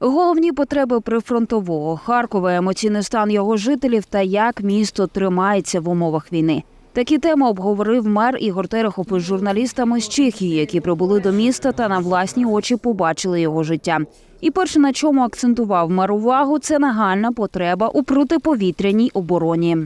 Головні потреби прифронтового Харкова, емоційний стан його жителів та як місто тримається в умовах війни. Такі теми обговорив мер Ігор Терехов із журналістами з Чехії, які прибули до міста та на власні очі побачили його життя. І перше, на чому акцентував мер увагу, це нагальна потреба у протиповітряній обороні.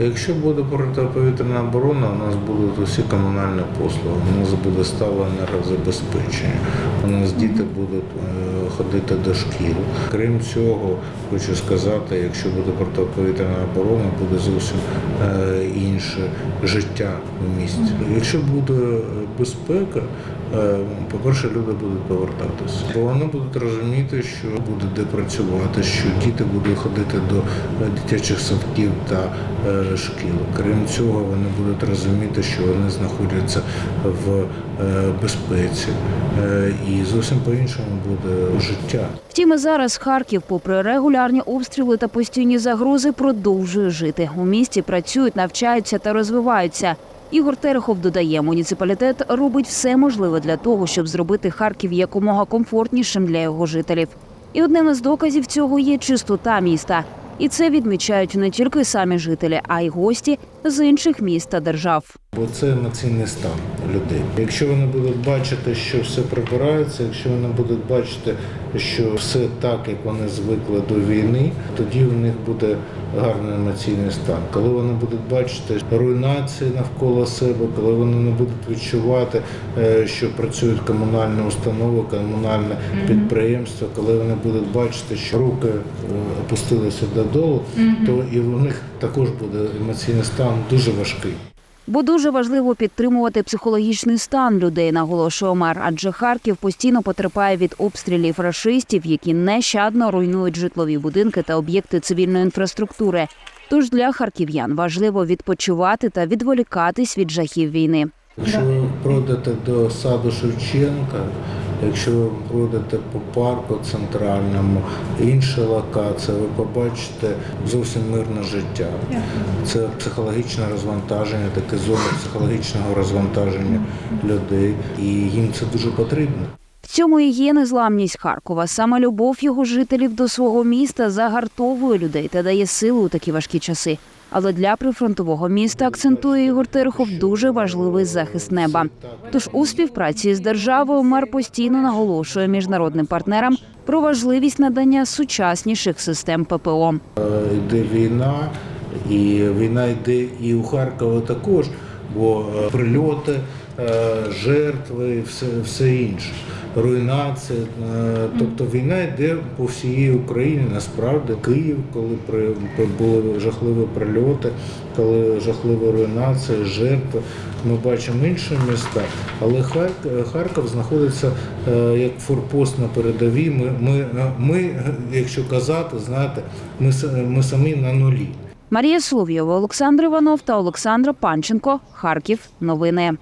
Якщо буде протиповітряна оборона, у нас будуть усі комунальні послуги, у нас буде стало енергозабезпечення, у нас діти будуть е, ходити до шкіл. Крім цього, хочу сказати, якщо буде протиповітряна оборона, буде зовсім е, інше життя в місті. Якщо буде е, безпека, по-перше, люди будуть повертатися, бо вони будуть розуміти, що буде де працювати, що діти будуть ходити до дитячих садків та шкіл. Крім цього, вони будуть розуміти, що вони знаходяться в е, безпеці, Е, і зовсім по-іншому буде життя. Втім, зараз Харків, попри регулярні обстріли та постійні загрози, продовжує жити. У місті працюють, навчаються та розвиваються. Ігор Терехов додає, муніципалітет робить все можливе для того, щоб зробити Харків якомога комфортнішим для його жителів. І одним із доказів цього є чистота міста. І це відмічають не тільки самі жителі, а й гості з інших міст та держав. Бо це емоційний стан людей. Якщо вони будуть бачити, що все прибирається, якщо вони будуть бачити, що все так, як вони звикли до війни, тоді в них буде гарний емоційний стан. Коли вони будуть бачити руйнації навколо себе, коли вони не будуть відчувати, е, що працюють комунальні установи, комунальне підприємство, коли вони будуть бачити, що руки е, опустилися додолу, то і в них також буде емоційний стан дуже важкий. Бо дуже важливо підтримувати психологічний стан людей, наголошує мер, адже Харків постійно потерпає від обстрілів рашистів, які нещадно руйнують житлові будинки та об'єкти цивільної інфраструктури. Тож для харків'ян важливо відпочивати та відволікатись від жахів війни. Якщо ви пройдете до саду Шевченка, якщо ви пройдете по парку центральному, інші локації, ви побачите зовсім мирне життя. Це психологічне розвантаження, таке зона психологічного розвантаження людей, і їм це дуже потрібно. В цьому і є незламність Харкова. Саме любов його жителів до свого міста загартовує людей та дає силу у такі важкі часи. Але для прифронтового міста акцентує Ігор Терехов дуже важливий захист неба. Тож у співпраці з державою мер постійно наголошує міжнародним партнерам про важливість надання сучасніших систем ППО. Е, Йде війна, і війна йде і у Харкова також, бо е, прильоти, жертви, все, все інше. Руйнація, Е, тобто війна йде по всій Україні. Насправді Київ, коли при, були жахливі прильоти, коли жахлива руйнація, жертви. Ми бачимо інші міста, але Харків знаходиться е, як форпост на передовій. Ми, ми, ми, якщо казати, знаєте, ми, ми самі на нулі. Марія Соловйова, Олександр Іванов та Олександра Панченко. Харків. Новини.